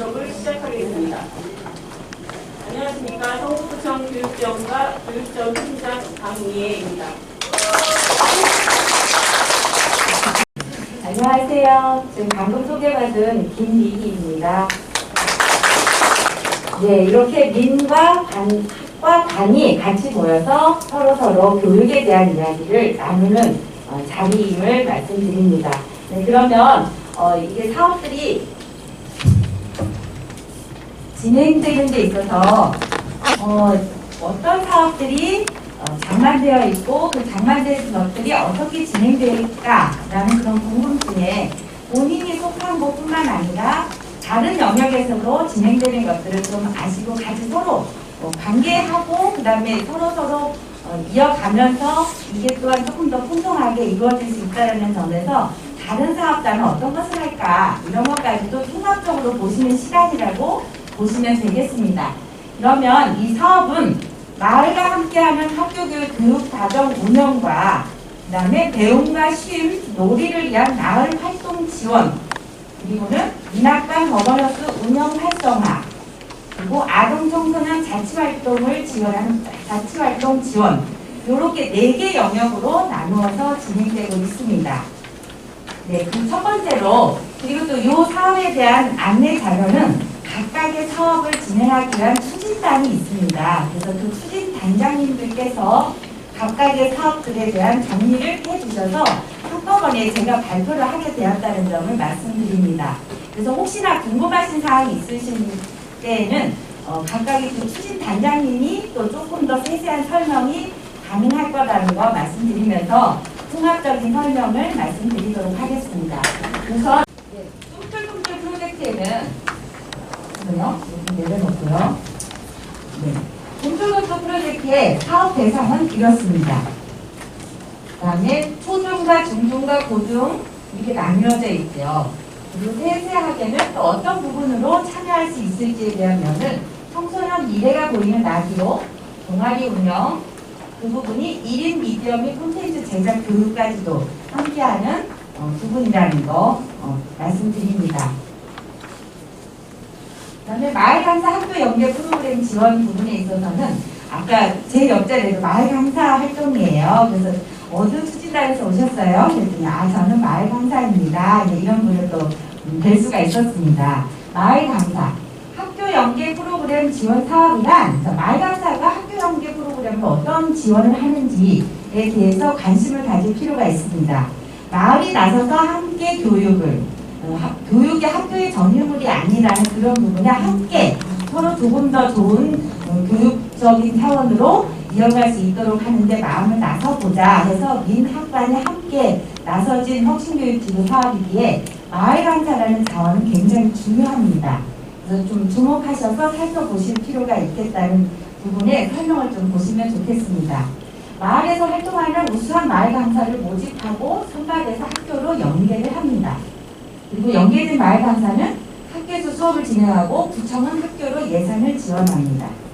부점을 시작하겠습니다. 안녕하십니까. 성북구청 교육지원과 교육지원 팀장 강미애입니다. 안녕하세요. 지금 방금 소개받은 김미희입니다. 네, 이렇게 민과 관, 학과 관이 같이 모여서 서로 서로 교육에 대한 이야기를 나누는 어, 자리임을 말씀드립니다. 네, 그러면 어, 이게 사업들이 진행되는 데 있어서 어, 어떤 사업들이 어, 장만되어 있고 그 장만된 것들이 어떻게 진행될까라는 그런 궁금증에 본인이 속한 것뿐만 아니라 다른 영역에서도 진행되는 것들을 좀 아시고 같이 서로 어, 관계하고 그 다음에 서로 서로 어, 이어가면서 이게 또한 조금 더 풍성하게 이루어질 수 있다는 점에서 다른 사업자는 어떤 것을 할까 이런 것까지도 통합적으로 보시는 시간이라고 보시면 되겠습니다. 그러면 이 사업은 마을과 함께하는 학교교육 교육과정 운영과 그 다음에 배움과 쉼, 놀이를 위한 마을 활동 지원 그리고는 민학관 거버너스 운영 활성화 그리고 아동 청소년 자치활동을 지원하는 자치활동 지원 이렇게 네 개 영역으로 나누어서 진행되고 있습니다. 네, 그첫 번째로 그리고 또 이 사업에 대한 안내 자료는 각각의 사업을 진행하기 위한 추진단이 있습니다. 그래서 그 추진 단장님들께서 각각의 사업들에 대한 정리를 해주셔서 한꺼번에 제가 발표를 하게 되었다는 점을 말씀드립니다. 그래서 혹시나 궁금하신 사항이 있으신 때에는 어, 각각의 그 추진 단장님이 또 조금 더 세세한 설명이 가능할 거라는 거 말씀드리면서 통합적인 설명을 말씀드리도록 하겠습니다. 우선 네, 뚱틀뚱틀 프로젝트에는. 이렇게 내려놓고요. 네. 뚱틀뚱틀 프로젝트의 사업 대상은 이렇습니다. 그 다음에 초중과 중중과 고중 이렇게 나뉘어져 있죠. 그리고 세세하게는 또 어떤 부분으로 참여할 수 있을지에 대한 면은 청소년 미래가 보이는 라디오, 동아리 운영, 그 부분이 1인 미디어 및 콘텐츠 제작 교육까지도 함께하는 어, 부분이라는 거 어, 말씀드립니다. 그 다음에 마을 강사 학교 연계 프로그램 지원 부분에 있어서는 아까 제 옆자리에도 마을 강사 활동이에요. 그래서 어느 추진단에서 오셨어요? 그랬더니 아 저는 마을 강사입니다. 네, 이런 분을 또뵐 수가 있었습니다. 마을 강사 학교 연계 프로그램 지원 사업이란 자, 마을 강사가 학교 연계 프로그램을 어떤 지원을 하는지에 대해서 관심을 가질 필요가 있습니다. 마을이 나서서 함께 교육을 어, 학- 교육이 학교의 전유물이 아니라는 그런 부분에 함께 서로 조금 더 좋은 어, 교육적인 차원으로 이어갈 수 있도록 하는데 마음을 나서보자 해서 민학반이 함께 나서진 혁신교육지도 사업이기에 마을 강사라는 자원은 굉장히 중요합니다. 그래서 좀 주목하셔서 살펴보실 필요가 있겠다는 부분에 설명을 좀 보시면 좋겠습니다. 마을에서 활동하는 우수한 마을 강사를 모집하고 선발해서 학교로 연계를 합니다. 그리고 연계된 마을 강사는 학교에서 수업을 진행하고 구청은 학교로 예산을 지원합니다.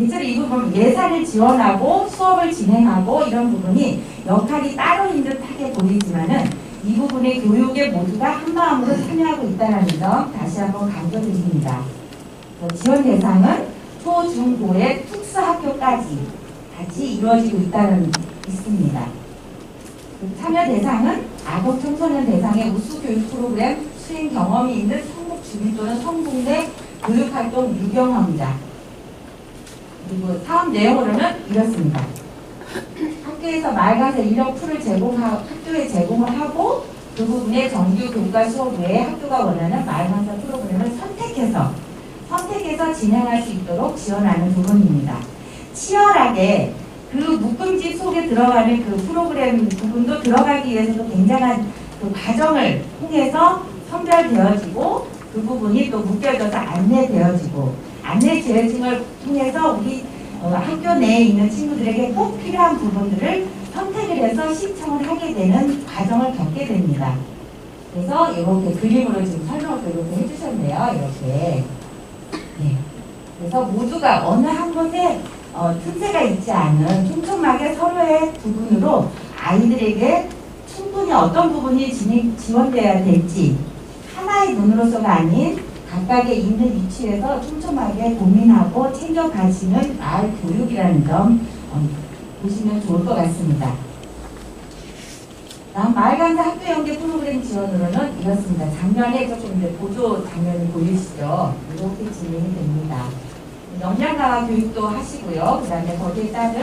실제로 이 부분 예산을 지원하고 수업을 진행하고 이런 부분이 역할이 따로인 듯하게 보이지만은 이 부분의 교육에 모두가 한 마음으로 참여하고 있다는 점 다시 한번 강조드립니다. 어, 지원 대상은 초, 중, 고의 특수학교까지 같이 이루어지고 있다는 있습니다. 그 참여 대상은 아동 청소년 대상의 우수 교육 프로그램 수행 경험이 있는 성북 주민 또는 성북 내 교육활동 유경험자 그리고 사업 내용으로는 이렇습니다. 학교에서 마을가서 인력 풀을 제공하 학교에 제공을 하고 그 부분에 정규 교과 수업 외에 학교가 원하는 마을강사 프로그램을 선택해서 선택해서 진행할 수 있도록 지원하는 부분입니다. 치열하게 그 묶음집 속에 들어가는 그 프로그램 부분도 들어가기 위해서도 굉장한 그 과정을 통해서 선별되어지고 그 부분이 또 묶여져서 안내되어지고 안내 제어증을 통해서 우리 어, 학교 내에 있는 친구들에게 꼭 필요한 부분들을 선택을 해서 신청을 하게 되는 과정을 겪게 됩니다. 그래서 이렇게 그림으로 지금 설명을 또 이렇게 해주셨네요. 이렇게. 네. 그래서 모두가 어느 한 곳에 어, 틈새가 있지 않은 촘촘하게 서로의 부분으로 아이들에게 충분히 어떤 부분이 지, 지원돼야 될지 하나의 눈으로서가 아닌 각각의 있는 위치에서 촘촘하게 고민하고 챙겨가시는 마을 교육이라는 점 어, 보시면 좋을 것 같습니다. 다음 마을 강사 학교 연계 프로그램 지원으로는 이렇습니다. 작년에 조금 이제 보조 장면을 보이시죠? 이렇게 진행이 됩니다. 역량 강화 교육도 하시고요. 그 다음에 거기에 따른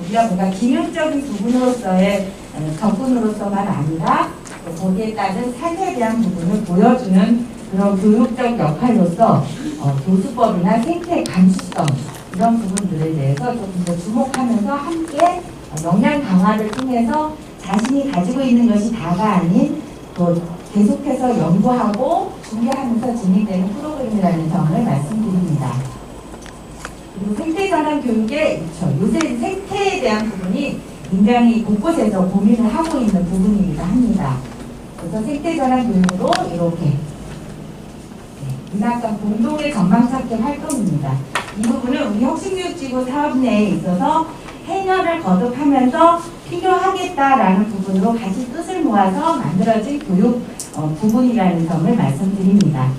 우리가 뭔가 기능적인 부분으로서의 어, 접근으로서만 아니라 또 거기에 따른 삶에 대한 부분을 보여주는 그런 교육적 역할로서 어, 교수법이나 생태 감수성 이런 부분들에 대해서 조금 더 주목하면서 함께 어, 역량 강화를 통해서 자신이 가지고 있는 것이 다가 아닌 또 계속해서 연구하고 준비하면서 진행되는 프로그램이라는 점을 말씀드립니다. 그리고 생태 전환 교육의. 요새 생태에 대한 부분이 굉장히 곳곳에서 고민을 하고 있는 부분이기도 합니다. 그래서 생태 전환 교육으로 이렇게 네, 문학관 공동의 전망 찾기 활동입니다. 이 부분은 우리 혁신교육지구 사업 내에 있어서 해녀를 거듭하면서 필요하겠다라는 부분으로 같이 뜻을 모아서 만들어진 교육 어, 부분이라는 점을 말씀드립니다.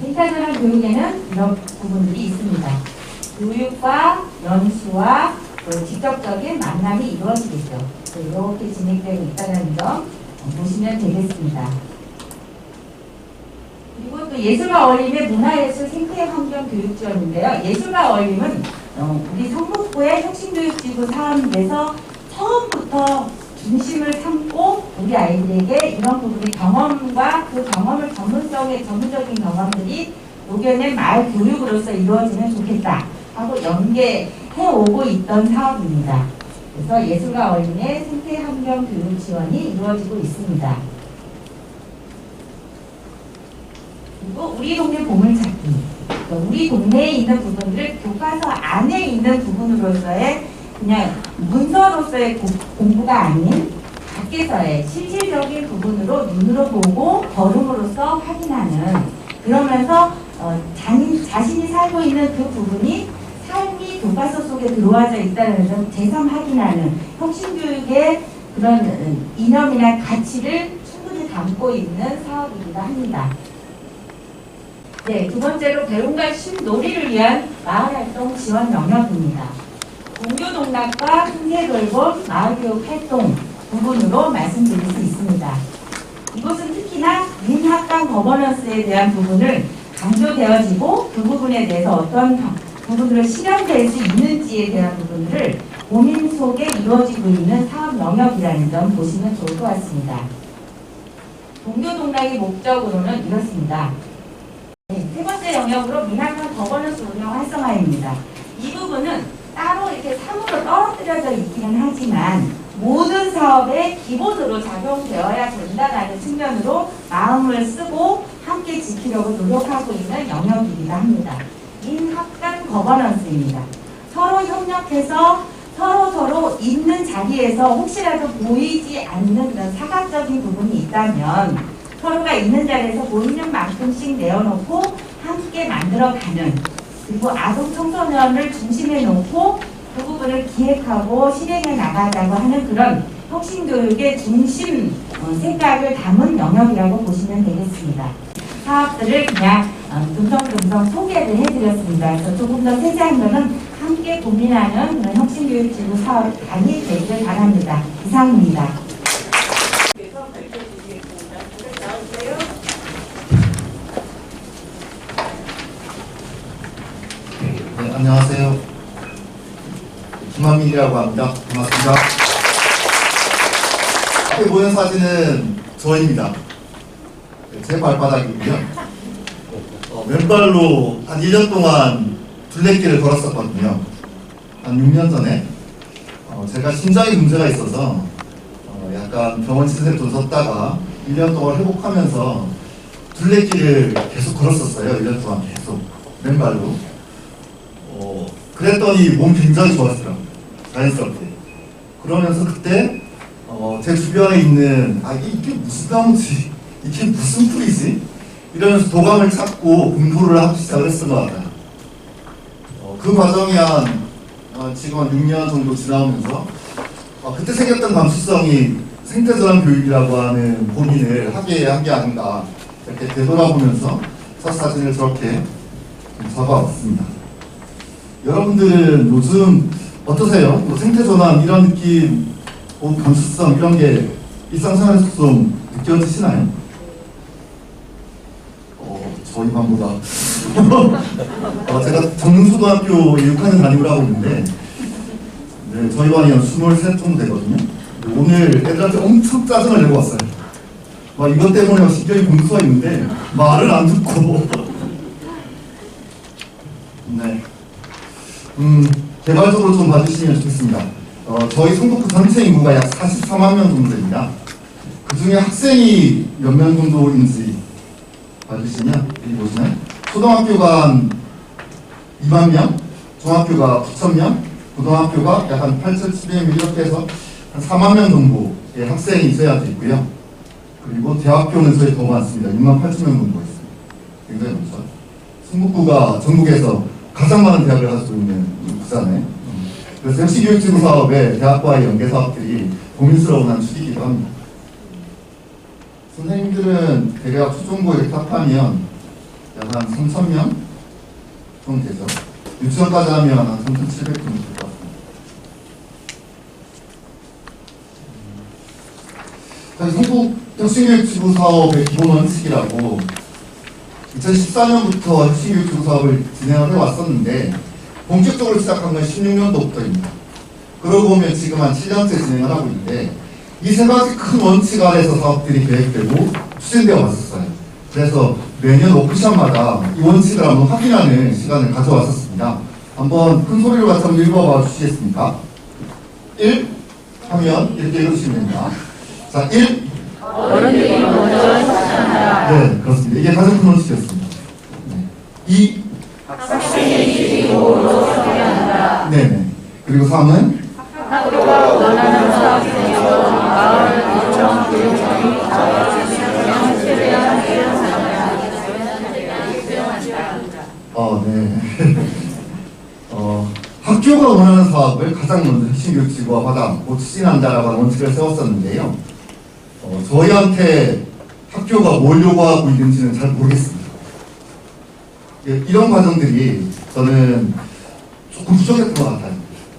생태전환 교육에는 이런 부분들이 있습니다. 교육과 연수와 또 직접적인 만남이 이루어지겠죠. 네, 이렇게 진행되고 있다는 점 어, 보시면 되겠습니다. 또 예술과 어울림의 문화예술 생태환경 교육 지원인데요. 예술과 어울림은 어, 우리 성북구의 혁신교육지구 사업에서 처음부터 중심을 삼고 우리 아이들에게 이런 부분의 경험과 그 경험을 전문성의 전문적인 경험들이 녹여낸 마을 교육으로서 이루어지면 좋겠다 하고 연계해 오고 있던 사업입니다. 그래서 예술과 어린이의 생태환경 교육 지원이 이루어지고 있습니다. 그리고 우리 동네 보물찾기. 그러니까 우리 동네에 있는 부분들을 교과서 안에 있는 부분으로서의 그냥 문서로서의 고- 공부가 아닌 밖에서의 실질적인 부분으로 눈으로 보고 걸음으로써 확인하는 그러면서 어, 자신, 자신이 살고 있는 그 부분이 삶이 교과서 속에 들어와져 있다는 점 재산 확인하는 혁신교육의 그런 어, 이념이나 가치를 충분히 담고 있는 사업이기도 합니다. 네, 두 번째로 배움과 쉼놀이를 위한 마을활동 지원 영역입니다. 공교 동락과 흥계 돌봄 마을교육 활동 부분으로 말씀드릴 수 있습니다. 이곳은 특히나 민학당 거버넌스에 대한 부분을 강조되어지고 그 부분에 대해서 어떤 방- 부분으로 실현될 수 있는지에 대한 부분들을 고민 속에 이루어지고 있는 사업 영역이라는 점 보시면 좋을 것 같습니다. 동교동락의 목적으로는 이렇습니다. 네, 세 번째 영역으로 민학관 거버넌스 운영 활성화입니다. 이 부분은 따로 이렇게 사무로 떨어뜨려져 있기는 하지만 모든 사업의 기본으로 작용되어야 된다는 측면으로 마음을 쓰고 함께 지키려고 노력하고 있는 영역이기도 합니다. 인합관 거버넌스입니다. 서로 협력해서 서로 서로 있는 자리에서 혹시라도 보이지 않는 그런 사각적인 부분이 있다면 서로가 있는 자리에서 보이는 만큼씩 내어놓고 함께 만들어가는 그리고 아동 청소년을 중심에 놓고 그 부분을 기획하고 실행해 나가자고 하는 그런 혁신교육의 중심 어, 생각을 담은 영역이라고 보시면 되겠습니다. 사업들을 그냥 어, 듬성듬성 소개를 해드렸습니다. 그래서 조금 더 세세한 거는 함께 고민하는 혁신교육지구 사업단이 되기를 바랍니다. 이상입니다. 그래서 밝혀드리겠습니다. 네, 나오세요. 네, 안녕하세요. 김한민이라고 합니다. 반갑습니다. 앞에 보이는 사진은 저입니다. 네, 제 발바닥이고요. 어, 맨발로 한 1년 동안 둘레길을 걸었었거든요. 한 6년 전에. 어, 제가 심장에 문제가 있어서 어, 약간 병원 치료를 좀 섰다가 1년 동안 회복하면서 둘레길을 계속 걸었었어요. 1년 동안 계속 맨발로. 어, 그랬더니 몸 굉장히 좋았어요. 자연스럽게. 그러면서 그때 어, 제 주변에 있는 아 이게 무슨 나무지? 이게 무슨 풀이지? 이러면서 도감을 찾고 공부를 하기 시작을 했던 것 같아요. 어, 그 과정이 한 어, 지금 한 6년 정도 지나오면서 어, 그때 생겼던 감수성이 생태전환 교육이라고 하는 고민을 하게 한 게 아닌가 이렇게 되돌아보면서 첫 사진을 저렇게 잡아왔습니다. 여러분들은 요즘 어떠세요? 뭐 생태 전환 이런 느낌, 뭐 감수성 이런 게 일상생활에서 좀 느껴지시나요? 어, 저희 반보다 어, 제가 정릉초등학교에 6학년 다니고 하고 있는데 네, 저희 반이 한 23 정도 되거든요. 오늘 애들한테 엄청 짜증을 내고 왔어요. 막 이것 때문에 막 신경이 공수가 있는데 말을 안 듣고 네. 음, 개발적으로 좀 봐주시면 좋겠습니다. 어, 저희 성북구 전체 인구가 약 44만 명 정도 됩니다. 그 중에 학생이 몇 명 정도인지 봐주시면 여기 보시면 초등학교가 한 2만 명, 중학교가 9천 명, 고등학교가 약 한 8,700명 이렇게 해서 한 4만 명 정도의 학생이 있어야 되고요. 그리고 대학교는 저희 더 많습니다. 6만 8천 명 정도 있습니다. 굉장히 많죠. 충북구가 전국에서 가장 많은 대학을 가지고 있는. 음. 그래서 혁신교육지구 사업에 대학과의 연계 사업들이 고민스러운 한 축이기도 합니다. 선생님들은 대략 이렇게 합하면 약 한 3천 명 정도 되죠. 유치원까지 하면 한 3,700 정도 될것 같습니다. 사실 성북 혁신교육지구 사업의 기본 원칙이라고 2014년부터 혁신교육지구 사업을 진행을 해왔었는데 본격적으로 시작한 건 16년도부터입니다. 그러고 보면 지금 한 7년째 진행을 하고 있는데 이 세 가지 큰 원칙 아래서 사업들이 계획되고 추진되어 왔었어요. 그래서 매년 오프션마다 이 원칙을 한번 확인하는 시간을 가져왔었습니다. 한번 큰 소리로 같이 한번 읽어봐 주시겠습니까? 1 하면 이렇게 읽어주시면 됩니다. 자, 1 어른들이 먼저 실천하라. 네, 그렇습니다. 이게 가장 큰 원칙이었습니다. 네. 2 학생의 질이 고로 소개한다. 네네. 그리고 3은 학교가 원하는 수학생에서 마을 구청 교육청이. 어, 네. 어, 학교가 원하는 사업을 가장 먼저 핵심 교육지구와 받아안고 추진한다라고 하는 원칙을 세웠었는데요. 어, 저희한테 학교가 뭘 요구하고 있는지는 잘 모르겠습니다. 예, 이런 과정들이 저는 조금 부족했던 것 같아요.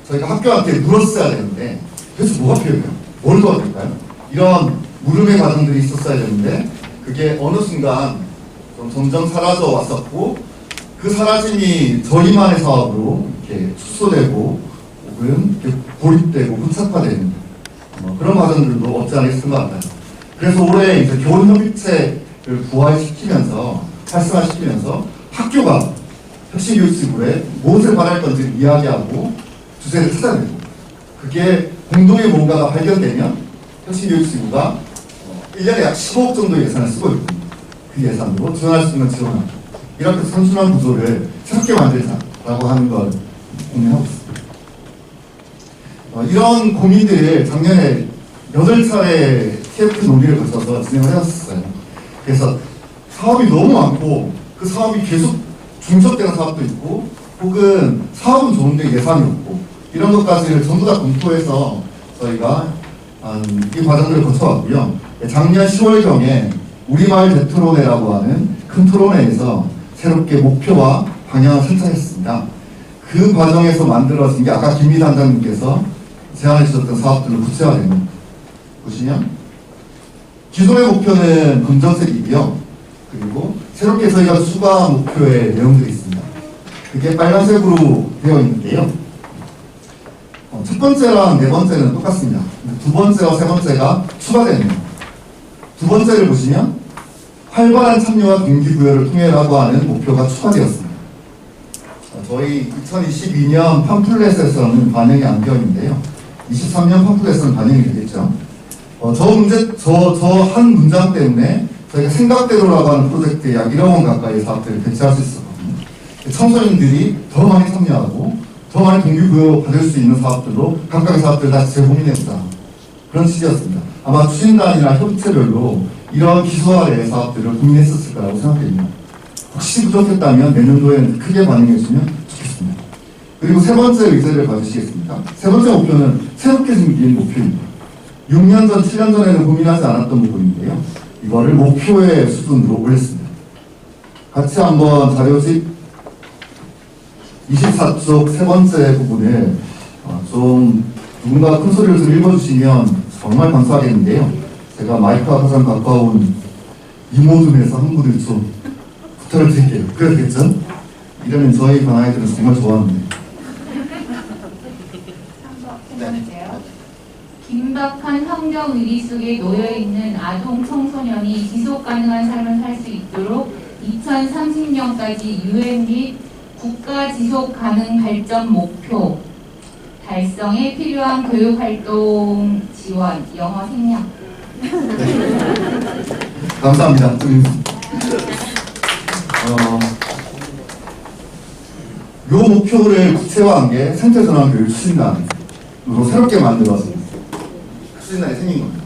저희가 학교한테 물었어야 되는데 도대체 뭐가 필요해요? 뭘 도와드릴까요? 이런 물음의 과정들이 있었어야 되는데 그게 어느 순간 좀 점점 사라져 왔었고 그 사라짐이 저희만의 사업으로 이렇게 축소되고 혹은 이렇게 고립되고 후착화되는 뭐 그런 과정들도 없지 않아 있었던 것 같아요. 그래서 올해 이제 교원 협의체를 부활시키면서 활성화시키면서 학교가 혁신 교육 지구에 무엇을 바랄 건지 이야기하고 주제를 찾아내고 그게 공동의 뭔가가 발견되면 혁신 교육 지구가 어, 1년에 약 15억 정도 예산을 쓰고 있고 그 예산으로 지원할 수 있는 지원을 이렇게 선순환 구조를 새롭게 만들자라고 하는 걸 고민하고 있습니다. 어, 이런 고민들을 작년에 8차례 TF 논의를 거쳐서 진행을 해왔어요. 그래서 사업이 너무 많고 그 사업이 계속 중첩되는 사업도 있고 혹은 사업은 좋은데 예산이 없고 이런 것까지를 전부 다 검토해서 저희가 한이 과정들을 거쳐왔고요. 작년 10월경에 우리마을 대토론회라고 하는 큰 토론회에서 새롭게 목표와 방향을 설정했습니다. 그 과정에서 만들어진 게 아까 김미 단장님께서 제안해 주셨던 사업들로 구체화됩니다. 보시면 기존의 목표는 검정색이고요. 그리고 새롭게 저희가 추가 목표의 내용들이 있습니다. 그게 빨간색으로 되어 있는데요. 어, 첫 번째랑 네 번째는 똑같습니다. 두 번째와 세 번째가 추가됩니다. 두 번째를 보시면 활발한 참여와 동기부여를 통해라고 하는 목표가 추가되었습니다. 어, 저희 2022년 팜플렛에서는 반영이 안 되어 있는데요. 23년 팜플렛은 반영이 되겠죠. 어, 저 문제, 저, 저 한 문장 때문에 저희가 생각대로라고 하는 프로젝트에 약 1억 원 가까이 사업들을 배치할 수 있었거든요. 청소년들이 더 많이 참여하고 더 많이 동기부여 받을 수 있는 사업들로 각각의 사업들을 다시 재고민해보자. 그런 취지였습니다. 아마 추진단이나 협체별로 이런 기소화의 사업들을 고민했었을 거라고 생각됩니다. 혹시 부족했다면 내년도에는 크게 반영해 주면 좋겠습니다. 그리고 세 번째 의제를 봐주시겠습니다. 세 번째 목표는 새롭게 생긴 목표입니다. 6년 전, 7년 전에는 고민하지 않았던 부분인데요. 이거를 목표의 수준으로 올렸습니다. 같이 한번 자료집 24쪽 세 번째 부분을 어, 좀 누군가 큰 소리를 좀 읽어주시면 정말 감사하겠는데요. 제가 마이크와 가장 가까운 이모둠에서 한 분을 좀 부탁을 드릴게요. 그래도 되겠죠? 이러면 저희 반 아이들은 정말 좋아하는데. 세 번째요. 긴박한 환경 위기 속에 놓여 있는 아동 청소년이 지속 가능한 삶을 살 수 있도록 2030년까지 유엔 및 국가 지속 가능 발전 목표 달성에 필요한 교육 활동 지원 영어 생략 감사합니다. 좀, 어, 요 목표를 구체화한 게 생태 전환 교육 추진단으로 새롭게 만들어서 추진단이 생긴 겁니다.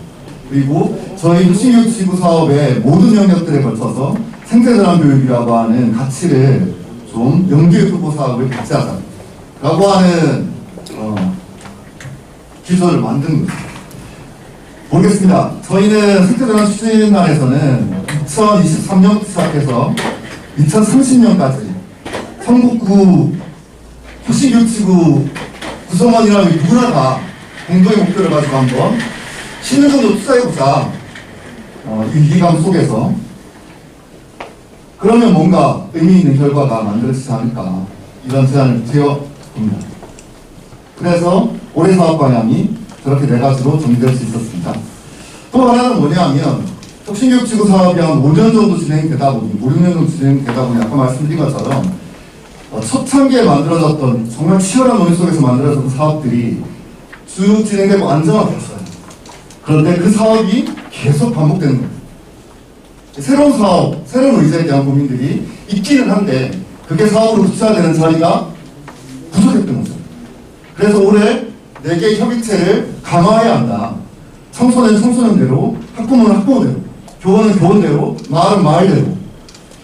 그리고 저희 신교육지구 사업의 모든 영역들에 걸쳐서 생태전환교육이라고 하는 가치를 좀 연계후보 사업을 같이 하자라고 하는 어, 기조를 만든 거죠. 모르겠습니다. 저희는 생태전환 추진단에서는 2023년 시작해서 2030년까지 성북구 혁신교육지구 구성원이라면 누구나 다 공동의 목표를 가지고 한번 10년 정도 투자해보자. 어, 이 위기감 속에서. 그러면 뭔가 의미 있는 결과가 만들어지지 않을까. 이런 제안을 드려봅니다. 그래서 올해 사업 방향이 저렇게 네 가지로 정리될 수 있었습니다. 또 하나는 뭐냐면 혁신교육지구 사업이 한 5년 정도 진행되다 보니 5, 6년 정도 진행되다 보니 아까 말씀드린 것처럼 어, 초창기에 만들어졌던 정말 치열한 논의 속에서 만들어졌던 사업들이 쭉 진행되고 안정화됐어요. 그런데 그 사업이 계속 반복되는 거예요. 새로운 사업, 새로운 의제에 대한 고민들이 있기는 한데 그게 사업으로 구체화되는 자리가 부족했던 거죠. 그래서 올해 4개의 협의체를 강화해야 한다. 청소년 청소년대로, 학부모는 학부모대로, 교원은 교원대로, 마을은 마을대로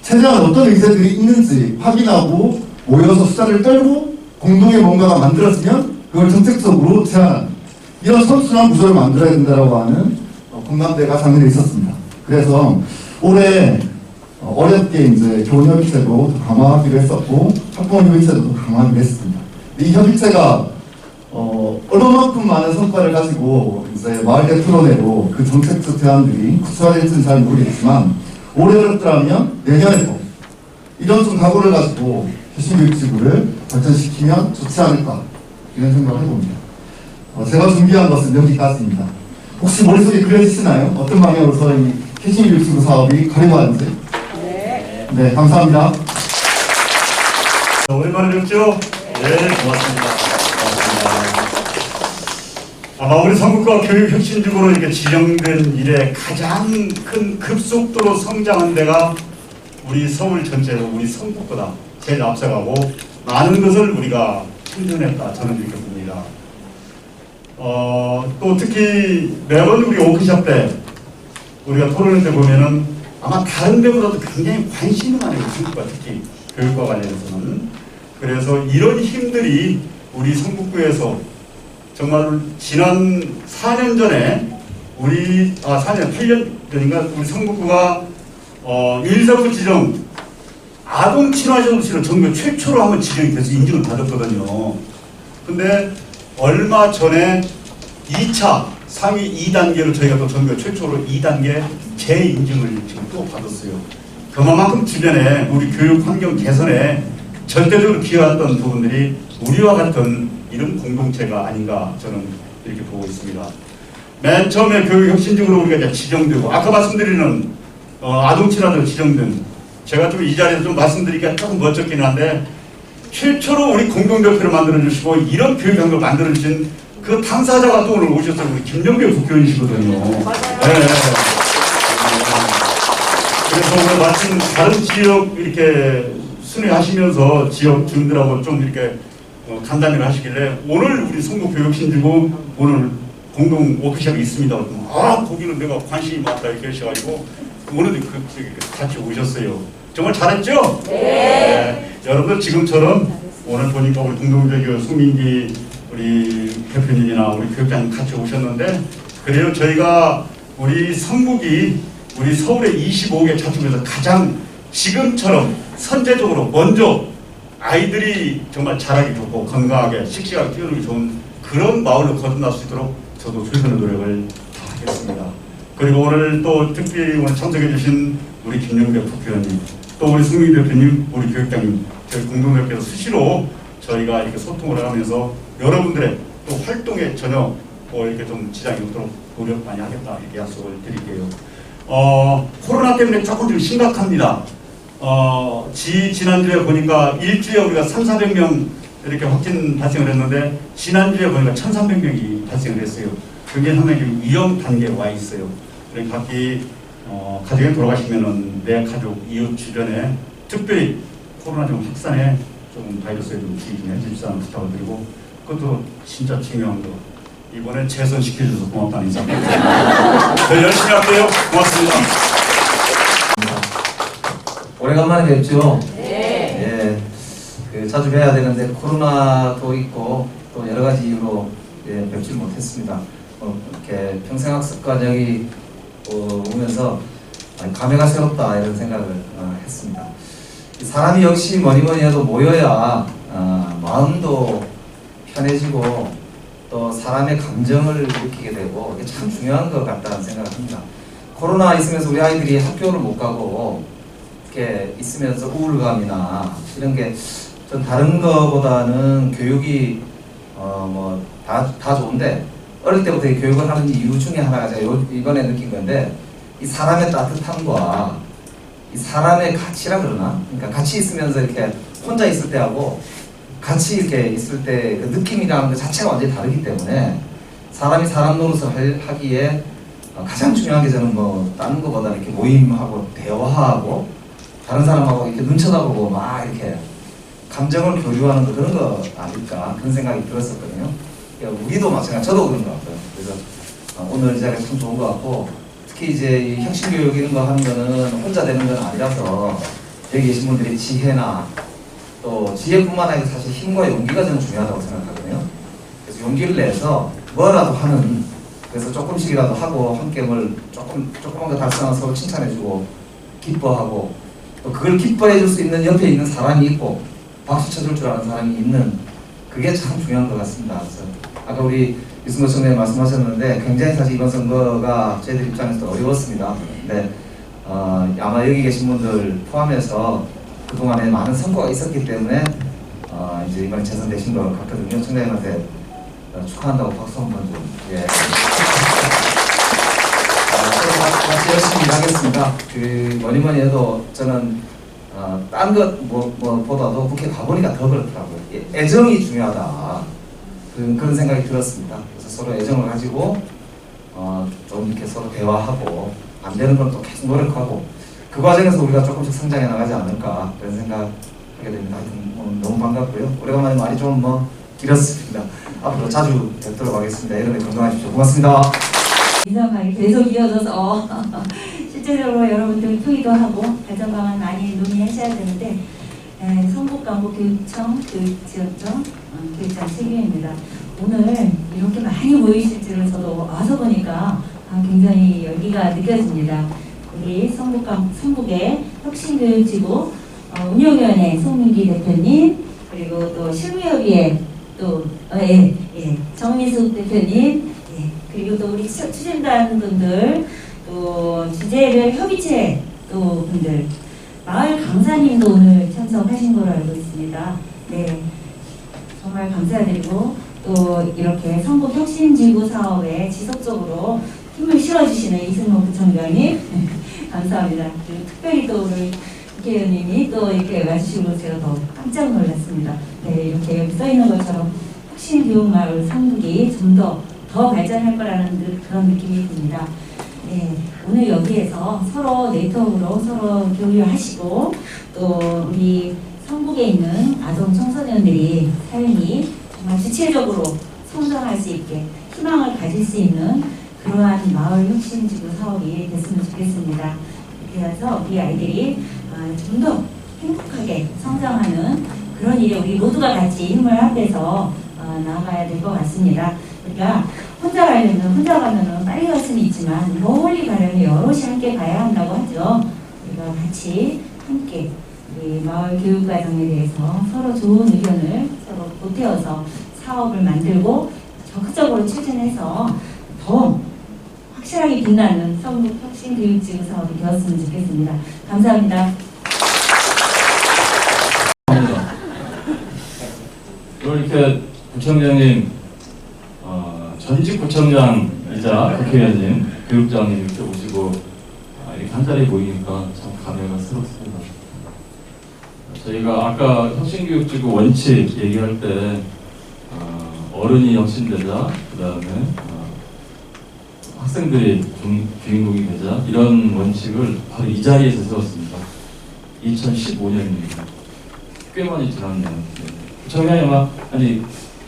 최대한 어떤 의제들이 있는지 확인하고 모여서 수다를 떨고 공동의 뭔가가 만들어지면 그걸 정책적으로 제안하는 이런 선순환 구조를 만들어야 된다고 하는 어, 공감대가 작년에 있었습니다. 그래서 올해 어, 어렵게 이제 교원협의체도 더 강화하기로 했었고 학부모협의체도 더 강화하기로 했습니다. 이 협의체가 어, 얼마만큼 많은 성과를 가지고 이제 마을대 토론회로 그 정책적 대안들이 구체화될지는 잘 모르겠지만 올해 어렵더라면 내년에 도 이런 좀 각오를 가지고 교신교육지구를 발전시키면 좋지 않을까 이런 생각을 해봅니다. 어, 제가 준비한 것은 여기까지입니다. 혹시 머릿속에 그려지시나요? 어떤 방향으로 저희 교신교육지구 사업이 가려가는지? 네. 네, 감사합니다. 자, 오랜만에 뵙죠? 네, 고맙습니다. 고맙습니다. 아마 우리 성북과 교육혁신적으로 이렇게 지정된 이래 가장 큰 급속도로 성장한 데가 우리 서울 전체로 우리 성북보다 제일 앞서가고 많은 것을 우리가 힘들냈다 저는 이렇게 봅니다. 어, 또 특히 매번 우리 오크샵 때 우리가 토론할 때 보면은 아마 다른 데보다도 굉장히 관심이 많아요. 성북과 특히 교육과 관련해서는. 그래서 이런 힘들이 우리 성북구에서 정말 지난 4년 전에 우리 아 4년 8년 전인가 우리 성북구가 어 일사부 지정 아동 친화정치로 전국 최초로 한번 지정이 돼서 인증을 받았거든요. 근데 얼마 전에 2차 상위 2단계로 저희가 또 전국 최초로 2단계 재인증을 지금 또 받았어요. 그만큼 주변에 우리 교육 환경 개선에 절대적으로 기여했던 부분들이 우리와 같은 이런 공동체가 아닌가 저는 이렇게 보고 있습니다. 맨 처음에 교육 혁신적으로 우리가 이제 지정되고 아까 말씀드리는 어, 아동 친화적 지정된 제가 좀 이 자리에서 좀 말씀드리기가 조금 멋쩍긴 한데 최초로 우리 공동대표를 만들어 주시고 이런 교육 환경을 만들어 주신 그 당사자가 또 오늘 오셨어요. 우리 김정배 국교원이시거든요. 네. 그래서 오늘 마침 다른 지역 이렇게 순회하시면서 지역 주민들하고 좀 이렇게 어, 간담회를 하시길래 오늘 우리 성북교육신주고 오늘 공동 워크숍이 있습니다. 아 거기는 내가 관심이 많다 이렇게 하셔가지고 오늘도 그, 그, 같이 오셨어요. 정말 잘했죠? 네. 여러분들 지금처럼 오늘 보니까 우리 동동대교 송민기 우리 대표님이나 우리 교육장님 같이 오셨는데 그래요 저희가 우리 성북이 우리 서울의 25개 차중에서 가장 지금처럼 선제적으로 먼저 아이들이 정말 자라기 좋고 건강하게 씩씩하게 키우기 좋은 그런 마을로 거듭날 수 있도록 저도 최선의 노력을 다하겠습니다. 그리고 오늘 또 특별히 오늘 참석해 주신 우리 김영대副회원님 또 우리 승민 대표님 우리 교육장님 저희 공동대표께서 수시로 저희가 이렇게 소통을 하면서 여러분들의 또 활동에 전혀 뭐 이렇게 좀 지장이 없도록 노력 많이 하겠다 이렇게 약속을 드릴게요. 어, 코로나 때문에 조금 좀 심각합니다. 어, 지, 지난주에 보니까 일주에 우리가 3, 400명 이렇게 확진 발생을 했는데, 지난주에 보니까 1,300명이 발생을 했어요. 굉장히 상당히 좀 위험 단계에 와 있어요. 그래서 각기, 어, 가정에 돌아가시면은 내 가족, 이웃 주변에 특별히 코로나 좀 확산에 좀 바이러스에 좀 주의 좀 해주시라는 부탁을 드리고, 그것도 진짜 중요한 거. 이번에 재선시켜줘서 고맙다는 인사. 더 열심히 할게요. 고맙습니다. 오래간만에 뵙죠? 네. 예, 그 자주 뵈야 되는데 코로나도 있고 또 여러 가지 이유로 예, 뵙지 못했습니다. 어, 이렇게 평생학습 과정이 어, 오면서 아니, 감회가 새롭다 이런 생각을 어, 했습니다. 이 사람이 역시 뭐니 뭐니 해도 모여야 어, 마음도 편해지고 또 사람의 감정을 느끼게 되고 이게 참 중요한 것 같다는 생각을 합니다. 코로나 있으면서 우리 아이들이 학교를 못 가고 이렇게 있으면서 우울감이나 이런 게 전 다른 거보다는 교육이 어 뭐 다 다 좋은데 어릴 때부터 이 교육을 하는 이유 중에 하나가 제가 요- 이번에 느낀 건데 이 사람의 따뜻함과 이 사람의 가치라 그러나 그러니까 같이 있으면서 이렇게 혼자 있을 때하고 같이 이렇게 있을 때 그 느낌이라는 것 자체가 완전히 다르기 때문에 사람이 사람 노릇을 할- 하기에 어, 가장 중요한 게 저는 뭐 다른 것보다 이렇게 모임하고 대화하고 다른 사람하고 이렇게 눈 쳐다보고 막 이렇게 감정을 교류하는 거 그런 거 아닐까 그런 생각이 들었었거든요. 그러니까 우리도 마찬가지, 저도 그런 것 같고요. 그래서 어, 오늘 자리가 참 좋은 것 같고 특히 이제 이 혁신 교육 이런 거 하는 거는 혼자 되는 건 아니라서 여기 계신 분들의 지혜나 또 지혜뿐만 아니라 사실 힘과 용기가 저는 중요하다고 생각하거든요. 그래서 용기를 내서 뭐라도 하는 그래서 조금씩이라도 하고 함께 뭘 조금 조그만 거 달성한 서로 칭찬해주고 기뻐하고 또 그걸 기뻐해 줄 수 있는 옆에 있는 사람이 있고 박수 쳐줄 줄 아는 사람이 있는 그게 참 중요한 것 같습니다. 그래서 아까 우리 유승호 청장님 말씀하셨는데 굉장히 사실 이번 선거가 저희들 입장에서 어려웠습니다. 근데 어, 아마 여기 계신 분들 포함해서 그동안에 많은 선거가 있었기 때문에 어, 이제 이번에 재선되신 것 같거든요. 청장님한테 어, 축하한다고 박수 한 번 좀. 예. 아, 같이 열심히 일하겠습니다. 그 뭐니 뭐니 해도 저는 어, 딴 것 뭐, 뭐 보다도 국회 가보니까 더 그렇더라고요. 예, 애정이 중요하다. 그런, 그런 생각이 들었습니다. 그래서 서로 애정을 가지고 어, 좀 이렇게 서로 대화하고 안 되는 건 또 계속 노력하고 그 과정에서 우리가 조금씩 성장해 나가지 않을까 그런 생각하게 됩니다. 오늘 너무 반갑고요. 오래간만에 말이 좀 뭐 길었습니다. 앞으로 자주 뵙도록 하겠습니다. 여러분 건강하십시오. 고맙습니다. 이상하게 계속 이어져서 실제적으로 여러분들 토의도 하고 발전 방안 많이 논의하셔야 되는데 에, 성북광고교육청 교육지원청 어, 교육장 책임입니다. 오늘 이렇게 많이 모이실 줄은 저도 와서 보니까 아, 굉장히 열기가 느껴집니다. 우리 성북광 성북의 혁신교육지구 어, 운영위원회 송민기 대표님 그리고 또 실무협의회 또 어, 예, 예, 정미숙 대표님 예, 그리고 또 우리 추- 추진단 분들, 또 주제를 협의체 또 분들, 마을 강사님도 오늘 참석하신 걸로 알고 있습니다. 네, 정말 감사드리고 또 이렇게 성북 혁신지구 사업에 지속적으로 힘을 실어주시는 이승호 부총장님 감사합니다. 특별히 또 오늘 국회의원님이 또 이렇게 와주시고 제가 더 깜짝 놀랐습니다. 네, 이렇게 여기 써 있는 것처럼 혁신 교육마을 성북이 좀 더 더 발전할 거라는 느- 그런 느낌이 듭니다. 네, 오늘 여기에서 서로 네트워크로 서로 교류하시고 또 우리 성북에 있는 아동 청소년들이 삶이 정말 주체적으로 성장할 수 있게 희망을 가질 수 있는 그러한 마을 혁신 지구 사업이 됐으면 좋겠습니다. 해서 우리 아이들이 어, 좀더 행복하게 성장하는 그런 일에 우리 모두가 같이 힘을 합해서 어, 나아가야 될 것 같습니다. 그러니까 혼자 가려면 혼자 가면은 빨리 갈 수는 있지만 멀리 가려면 여럿이 함께 가야 한다고 하죠. 우리가 같이 함께 우리 마을 교육 과정에 대해서 서로 좋은 의견을 서로 보태어서 사업을 만들고 적극적으로 추진해서 더 확실하게 빛나는 성북 혁신 교육 지구 사업이 되었으면 좋겠습니다. 감사합니다. 이렇게 구청장님, 어, 전직 구청장이자 국회의원님, 교육장님 이렇게 오시고 아, 이렇게 한 자리에 모이니까 참 감회가 새롭습니다. 저희가 아까 혁신교육지구 원칙 얘기할 때 어, 어른이 혁신되자, 그 다음에 어, 학생들이 중- 주인공이 되자 이런 원칙을 바로 이 자리에서 세웠습니다. 2015년입니다. 꽤 많이 지났네요. 네. 구청장이 아마 아니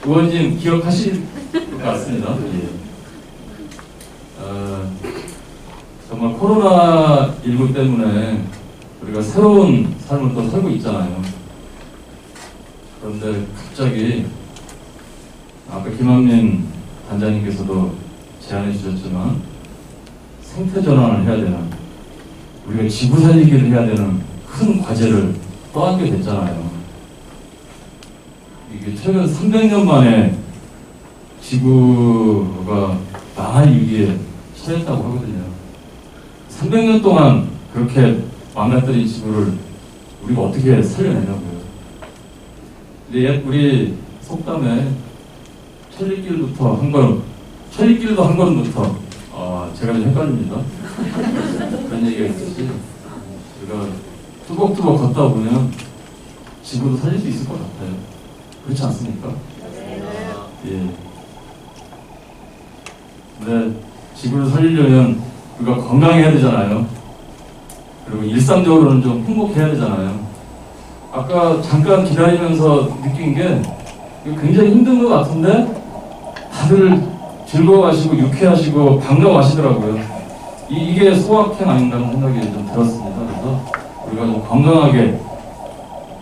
의원님 기억하실 것 같습니다. 예. 어, 정말 코로나 19 때문에 우리가 새로운 삶을 또 살고 있잖아요. 그런데 갑자기 아까 김한민 단장님께서도 제안해 주셨지만 생태 전환을 해야 되는 우리가 지구 살리기를 해야 되는 큰 과제를 떠안게 됐잖아요. 이게 최근 300년 만에 지구가 망할 위기에 처했다고 하거든요. 300년 동안 그렇게 망가뜨린 지구를 우리가 어떻게 살려내냐고요. 근데 옛 우리 속담에 천리길부터 한 걸음, 천리길도 한 걸음부터 아 제가 좀 헷갈립니다. 그런 얘기가 있듯이 우리가 뚜벅뚜벅 걷다 보면 지구도 살릴 수 있을 것 같아요. 그렇지 않습니까? 예. 근데 지구를 살리려면 우리가 건강해야 되잖아요. 그리고 일상적으로는 좀 행복해야 되잖아요. 아까 잠깐 기다리면서 느낀 게 굉장히 힘든 것 같은데 다들 즐거워하시고 유쾌하시고 반가워하시더라고요. 이, 이게 소확행 아닌가는 생각이 좀 들었습니다. 그래서 우리가 좀 건강하게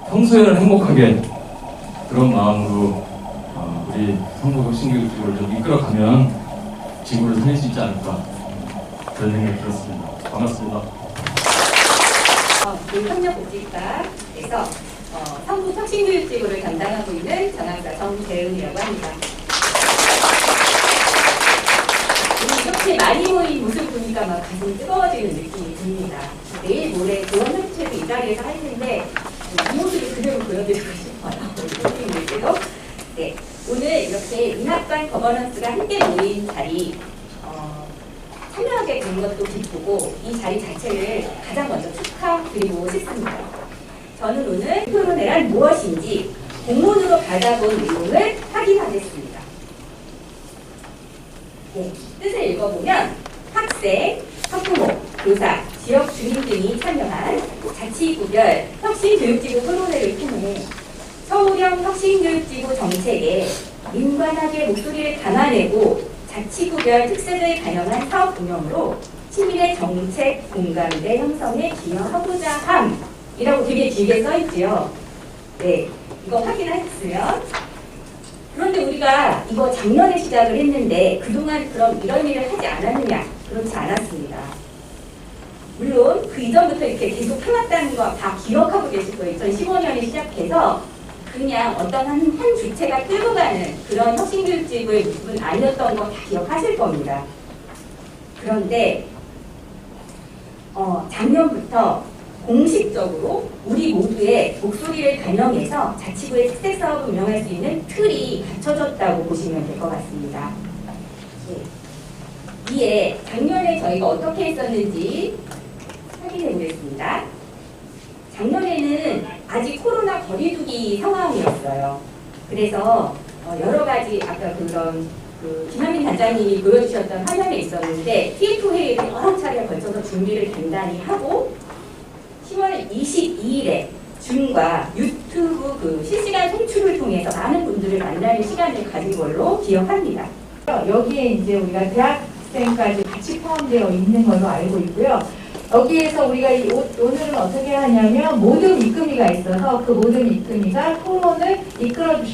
평소에는 행복하게 그런 마음으로 어, 우리 성북 혁신교육지구를 좀 이끌어가면 지구를 살릴 수 있지 않을까 그런 생각이 들었습니다. 반갑습니다. 협력복지과에서 어, 성북 혁신교육지구를 담당하고 있는 전학사 정재은이라고 합니다. 이렇게 많이 모인 모습 보니까 막 가슴이 뜨거워지는 느낌이 듭니다. 내일 모레 교원 협체도 이 자리에서 할 텐데 이 모습을 그대로 보여드리고 싶어요. 교수님들께도. 네, 오늘 이렇게 민학관 거버넌스가 함께 모인 자리 어, 참여하게 된 것도 기쁘고 이 자리 자체를 가장 먼저 축하드리고 싶습니다. 저는 오늘 토론회란 무엇인지 공문으로 받아본 내용을 확인하겠습니다. 네, 뜻을 읽어보면 학생, 학부모, 교사, 지역 주민 등이 참여한 자치구별 혁신교육지구 토론회를 통해 서울형 혁신교육지구 정책에 민관하게 목소리를 담아내고 자치구별 특색을 반영한 사업 운영으로 시민의 정책 공감대 형성에 기여하고자 함이라고 되게 길게 써있지요. 네, 이거 확인하셨으면 그런데 우리가 이거 작년에 시작을 했는데 그동안 그럼 이런 일을 하지 않았느냐? 그렇지 않았습니다. 물론 그 이전부터 이렇게 계속 해왔다는 거 다 기억하고 계실 거예요. 2015년에 시작해서 그냥 어떤 한, 한 주체가 끌고 가는 그런 혁신교육직의 모습은 아니었던 거 다 기억하실 겁니다. 그런데 어, 작년부터 공식적으로 우리 모두의 목소리를 반영해서 자치구의 특색 사업을 운영할 수 있는 틀이 갖춰졌다고 보시면 될 것 같습니다. 예. 이에 작년에 저희가 어떻게 했었는지 확인해 보겠습니다. 작년에는 아직 코로나 거리두기 상황이었어요. 그래서 어, 여러 가지 아까 그런 그 김한민 단장님이 보여주셨던 화면에 있었는데 TF 회의를 여러 차례에 걸쳐서 준비를 단단히 하고 10월 22일에 줌과 유튜브 그 실시간 송출을 통해서 많은 분들을 만나는 시간을 가진 걸로 기억합니다. 여기에 이제 우리가 대학생까지 같이 포함되어 있는 걸로 알고 있고요. 여기에서 우리가 이 오, 오늘은 어떻게 하냐면 모든 입금이가 있어서 그 모든 입금이가 토론을 이끌어 주실